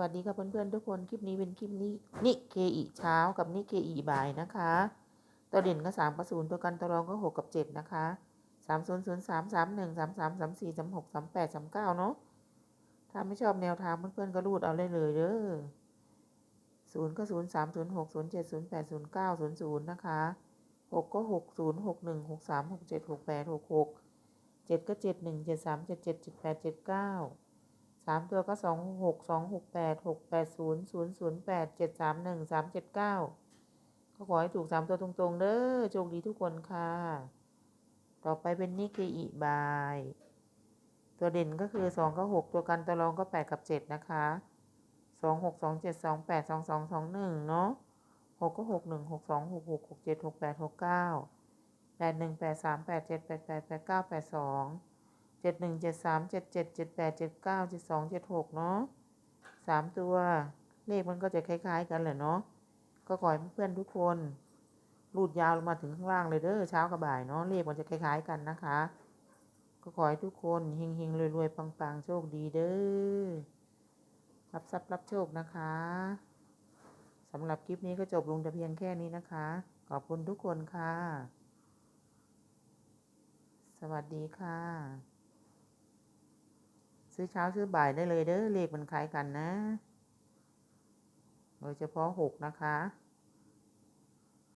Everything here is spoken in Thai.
วัสดีค่ะเพื่อนๆทุกคนคลิปนี้เป็นคลิปนี้นิเคอีเช้ากับนิเคอีบ่ายนะคะตัวเด่นก็สามกับศูนย์ตัวกันตัวรองก็หกกับเจ็ดนะคะสามศูนย์ศูนย์สามสามหนึ่งสามสามสามสี่สามหกสามแปดสามเก้าเนาะถ้าไม่ชอบแนวทางเพื่อนๆก็รูดเอาเลยเลยเด้อศูนย์ก็ศูนย์สามศูนย์หกศูนย์เจ็ดศูนย์แปดศูนย์เก้าศูนย์ศูนย์นะคะหกก็หกศูนย์หกหนึ่งหกสามหกเจ็ดหกแปดหกหกเจ็ดก็เจ็ดหนึ่งเจ็ดสามเจ็ดเจ็ดเจ็ดแปดเจ็ดเก้า สามตัวก็สองหกสองหกแปดหกแปดศูนย์ศูนย์ศูนย์แปดเจ็ดสามหนึ่งสามเจ็ดเก้าก็ขอให้ถูกสามตัวตรงๆเด้อโชคดีทุกคนค่ะ ต่อไปเป็นนิเกอิบาย ตัวเด่นก็คือสองก็หกตัวกันตัวรองก็แปดกับเจ็ดนะคะสองหกสองเจ็ดสองแปดสองสองสองหนึ่งเนาะหกก็หกหนึ่งหกสองหกหกหกเจ็ดหกแปดหกเก้าแปดหนึ่งแปดสามแปดเจ็ดแปดแปดแปดเก้าแปดสอง เจ็ดหนึ่งเจ็ดสามเจ็ดเจ็ดเจ็ดแปดเจ็ดเก้าเจ็ดสองเจ็ดหกเนาะสามตัวเลขมันก็จะคล้าย ๆ กันแหละเนาะก็ขอให้เพื่อนทุกคนรูดยาวลงมาถึงข้างล่างเลยเด้อเช้ากับบ่ายเนาะเลขมันจะคล้าย ๆ กันนะคะ ก็ขอให้ทุกคนเฮงๆรวยๆปังๆโชคดีเด้อรับทรัพย์รับโชคนะคะสำหรับคลิปนี้ก็จบลงแต่เพียงแค่นี้นะคะ ขอบคุณทุกคนค่ะ สวัสดีค่ะ ซื้อเช้าซื้อบ่ายได้เลยเด้อเลขมันคล้ายกันนะ โดยเฉพาะหกนะคะ